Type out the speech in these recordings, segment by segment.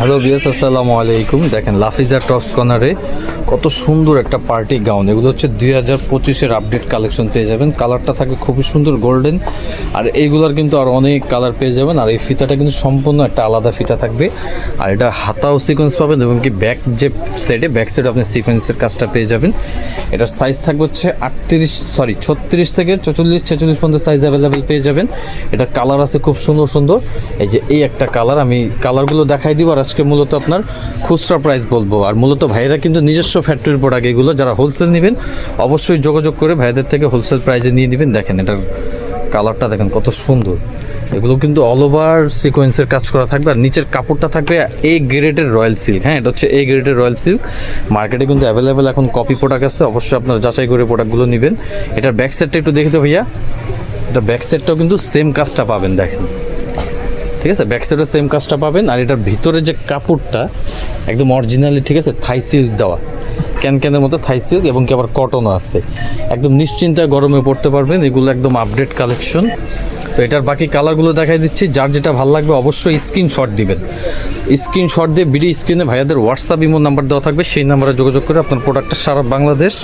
Hello BS আসসালামু আলাইকুম দেখেন লাফিজা টপস কর্নারে কত সুন্দর একটা পার্টি গাউন। এগুলো হচ্ছে দুই হাজার পঁচিশের আপডেট কালেকশন পেয়ে যাবেন। কালারটা থাকবে খুবই সুন্দর গোল্ডেন আর এইগুলোর কিন্তু আর অনেক কালার পেয়ে যাবেন। আর এই ফিতাটা কিন্তু সম্পূর্ণ একটা আলাদা ফিতা থাকবে। আর এটা হাতাও সিকোয়েন্স পাবেন এবং কি ব্যাক যে সাইডে ব্যাক সাইডে আপনি সিকোয়েন্সের কাজটা পেয়ে যাবেন। এটার সাইজ থাকবে হচ্ছে আটত্রিশ সরি ছত্রিশ থেকে চৌচল্লিশ, ছেচল্লিশ পর্যন্ত সাইজ অ্যাভেলেবেল পেয়ে যাবেন। এটার কালার আছে খুব সুন্দর সুন্দর। এই যে এই একটা কালার আমি কালারগুলো দেখাই দিব। আর আজকে মূলত আপনার খুচরা প্রাইস বলব। আর মূলত ভাইয়েরা কিন্তু নিজস্ব ফ্যাক্টরির প্রোডাক্ট এগুলো যারা হোলসেল নেবেন, অবশ্যই যোগাযোগ করে ভাইদের থেকে হোলসেল প্রাইসে নিয়ে নেবেন। দেখেন এটার কালারটা দেখেন কত সুন্দর। এগুলো কিন্তু অল ওভার সিকোয়েন্সের কাজ করা থাকবে। আর নিচের কাপড়টা থাকবে এ গ্রেডের রয়্যাল সিল্ক হ্যাঁ এটা হচ্ছে এ গ্রেডের রয়্যাল সিল্ক মার্কেটে কিন্তু অ্যাভেলেবেল এখন কপি প্রোডাক্ট আছে। অবশ্যই আপনারা যাচাই করে প্রোডাক্টগুলো নেবেন। এটার ব্যাক সাইডটা একটু দেখে তো ভাইয়া। এটা ব্যাক সাইডটাও কিন্তু সেম কাজটা পাবেন, দেখেন। ঠিক আছে? ব্যাক সাইডে সেম কাজটা পাবেন। আর এটার ভিতরে যে কাপড়টা, একদম অরিজিনালি ঠিক আছে? থাই সিল্ক দেওয়া। ক্যান ক্যানের মতো থাই সিল্ক এবং কি আবার কটনও আছে। একদম নিশ্চিন্তায় গরমে পড়তে পারবেন, এগুলো একদম আপডেট কালেকশন এটার বাকি কালারগুলো দেখাই দিচ্ছি। যার যেটা ভালো লাগবে অবশ্যই স্ক্রিনশট দিবেন। স্ক্রিনশট দিয়ে ভিডিও স্ক্রিনে ভাইয়াদের হোয়াটসঅ্যাপ ইমো নাম্বার দেওয়া থাকবে। সেই নাম্বারে যোগাযোগ করে আপনার প্রোডাক্টটা সারা বাংলাদেশ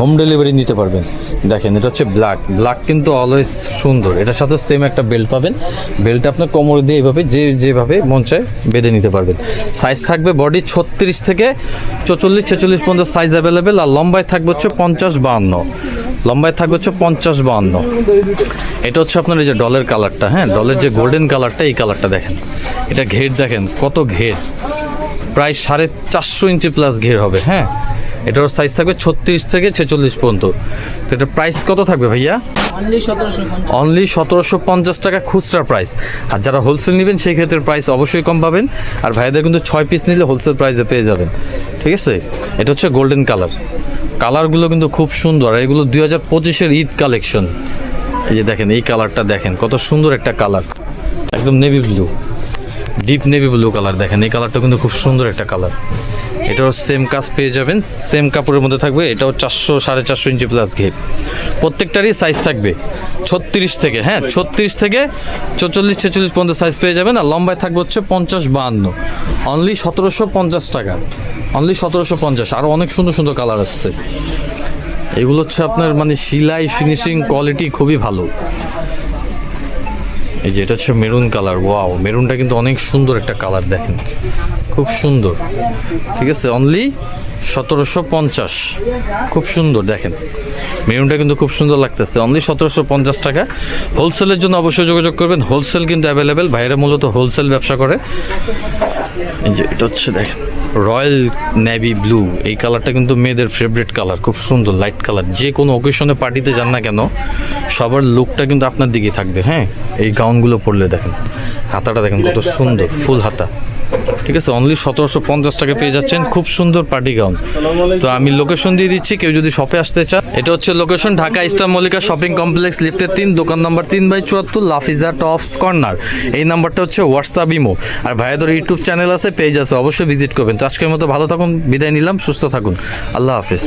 হোম ডেলিভারি নিতে পারবেন। দেখেন, এটা হচ্ছে ব্ল্যাক ব্ল্যাক কিন্তু অলওয়েজ সুন্দর। এটার সাথে সেম একটা বেল্ট পাবেন। বেল্টটা আপনার কোমরে দিয়ে এইভাবে যে যেভাবে মন চায় বেঁধে নিতে পারবেন। সাইজ থাকবে বডি ছত্রিশ থেকে চৌচল্লিশ, ছেচল্লিশ পর্যন্ত সাইজ অ্যাভেলেবেল আর লম্বায় থাকবে হচ্ছে পঞ্চাশ, বাহান্ন। লম্বায় থাকবে হচ্ছে পঞ্চাশ বাহান্ন। এটা হচ্ছে আপনার এই যে ডলের কালারটা হ্যাঁ ডলের যে গোল্ডেন কালারটা, এই কালারটা দেখেন। এটা ঘের দেখেন, কত ঘের। প্রায় সাড়ে চারশো ইঞ্চি প্লাস ঘের হবে হ্যাঁ? এটার সাইজ থাকবে ছত্রিশ থেকে ছেচল্লিশ পর্যন্ত। তো এটার প্রাইস কত থাকবে ভাইয়া? অনলি সতেরোশো অনলি সতেরোশো পঞ্চাশ টাকা খুচরা প্রাইস আর যারা হোলসেল নেবেন সেই ক্ষেত্রে প্রাইস অবশ্যই কম পাবেন। আর ভাইদের কিন্তু ছয় পিস নিলে হোলসেল প্রাইসে পেয়ে যাবেন। ঠিক আছে? এটা হচ্ছে গোল্ডেন কালার কালারগুলো কিন্তু খুব সুন্দর। আর এগুলো দুই হাজার পঁচিশের ঈদ কালেকশন এই যে দেখেন এই কালারটা দেখেন কত সুন্দর একটা কালার একদম navy blue deep navy blue colour দেখেন, এই কালারটা কিন্তু খুব সুন্দর একটা কালার এটাও সেম কাজ পেয়ে যাবেন সেম কাপড়ের মধ্যে থাকবে, এটাও চারশো, সাড়ে চারশো ইঞ্চি প্লাস ঘের প্রত্যেকটারই সাইজ থাকবে, ছত্রিশ থেকে হ্যাঁ ছত্রিশ থেকে চৌচল্লিশ, ছেচল্লিশ পর্যন্ত সাইজ পেয়ে যাবেন, আর লম্বায় থাকবে হচ্ছে পঞ্চাশ বাহান্ন। অনলি সতেরোশো পঞ্চাশ টাকা অনলি সতেরোশো পঞ্চাশ আরও অনেক সুন্দর সুন্দর কালার আসছে। এগুলো হচ্ছে আপনার মানে সিলাই ফিনিশিং কোয়ালিটি খুবই ভালো। এই যে, এটা হচ্ছে মেরুন কালার, ওয়াও। মেরুনটা কিন্তু অনেক সুন্দর একটা কালার, দেখেন। খুব সুন্দর। ঠিক আছে অনলি সতেরোশো পঞ্চাশ। খুব সুন্দর, দেখেন। মেরুনটা কিন্তু খুব সুন্দর লাগতেছে। অনলি সতেরোশো পঞ্চাশ টাকা। হোলসেলের জন্য অবশ্যই যোগাযোগ করবেন। হোলসেল কিন্তু অ্যাভেলেবেল বাইরে মূলত হোলসেল ব্যবসা করে। এই যে, এটা হচ্ছে, দেখেন। রয়্যাল নেভি ব্লু, এই কালারটা কিন্তু মেয়েদের ফেভারিট কালার খুব সুন্দর লাইট কালার যে কোনো অকেশনে পার্টিতে যান না কেন, সবার লুকটা কিন্তু আপনার দিকেই থাকবে হ্যাঁ? এই গাউনগুলো পরলে দেখেন, হাতাটা দেখেন কত সুন্দর ফুল হাতা। ঠিক আছে অনলি সতেরোশো পঞ্চাশ টাকা পেয়ে যাচ্ছেন। খুব সুন্দর পার্টি গাউন তো আমি লোকেশন দিয়ে দিচ্ছি, কেউ যদি শপে আসতে চান। এটা হচ্ছে location Dhaka Easter Mallika shopping complex লিফটের তিন, দোকান নাম্বার তিন বাই চুয়াত্তর, লাফিজা টপস কর্নার। এই নাম্বারটা হচ্ছে হোয়াটসঅ্যাপ ইমো আর ভাইয়াদের ইউটিউব চ্যানেল আছে পেজ আছে, অবশ্যই ভিজিট করবেন। তো আজকের মতো ভালো থাকুন, বিদায় নিলাম, সুস্থ থাকুন। আল্লাহ হাফিজ।